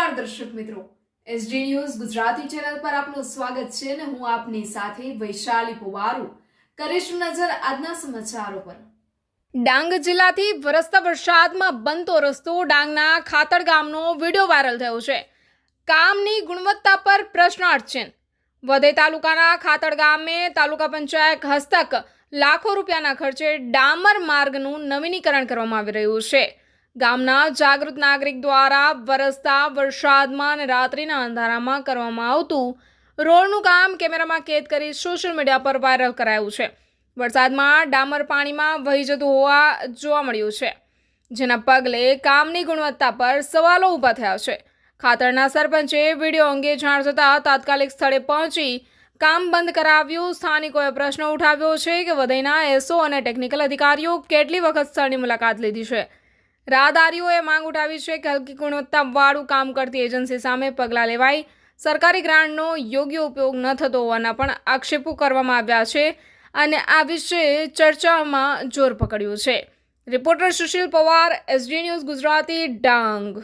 નમસ્કાર દર્શક મિત્રો. એસડી ન્યૂઝ ગુજરાતી ચેનલ પર આપનું સ્વાગત છે અને હું આપની સાથે વૈશાલી પુવારુ. કરીશું નજર આજના સમાચારો પર. ડાંગ જિલ્લાથી વરસતા વરસાદમાં બનતો રસ્તો ડાંગના ખાતર ગામનો વીડિયો વાયરલ થયો છે. કામની ગુણવત્તા પર પ્રશ્નાર્થ છે. વધે તાલુકાના ખાતર ગામે તાલુકા પંચાયત હસ્તક લાખો રૂપિયાના ખર્ચે ડામર માર્ગનું નવીનીકરણ કરવામાં આવી રહ્યું છે. ગામના જાગૃત નાગરિક દ્વારા વરસતા વરસાદમાં અને રાત્રિના અંધારામાં કરવામાં આવતું રોડનું કામ કેમેરામાં કેદ કરી સોશિયલ મીડિયા પર વાયરલ કરાયું છે. વરસાદમાં ડામર પાણીમાં વહી જતું હોવા જોવા મળ્યું છે. જેના પગલે કામની ગુણવત્તા પર સવાલો ઊભા થયા છે. ખાતરના સરપંચે વીડિયો અંગે જાણ થતાં તાત્કાલિક સ્થળે પહોંચી કામ બંધ કરાવ્યું. સ્થાનિકોએ પ્રશ્ન ઉઠાવ્યો છે કે વધઈના એસઓ અને ટેકનિકલ અધિકારીઓ કેટલી વખત સ્થળની મુલાકાત લીધી છે? રાહદારીઓએ માંગ ઉઠાવી છે કે હલકી ગુણવત્તાવાળું કામ કરતી એજન્સી સામે પગલાં લેવાય. સરકારી ગ્રાન્ટનો યોગ્ય ઉપયોગ ન થતો હોવાના પણ આક્ષેપો કરવામાં આવ્યા છે અને આ વિશે ચર્ચામાં જોર પકડ્યું છે. Reporter Sushil Pawar, SD news Gujarati Dang.